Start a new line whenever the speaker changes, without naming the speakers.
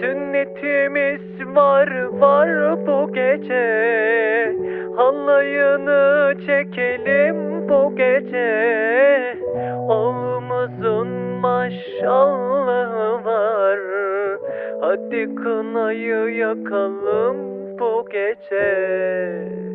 Sünnetimiz var var bu gece. Halayını çekelim bu gece. Oğlumuzun maşallahı var. Hadi kınayı yakalım bu gece.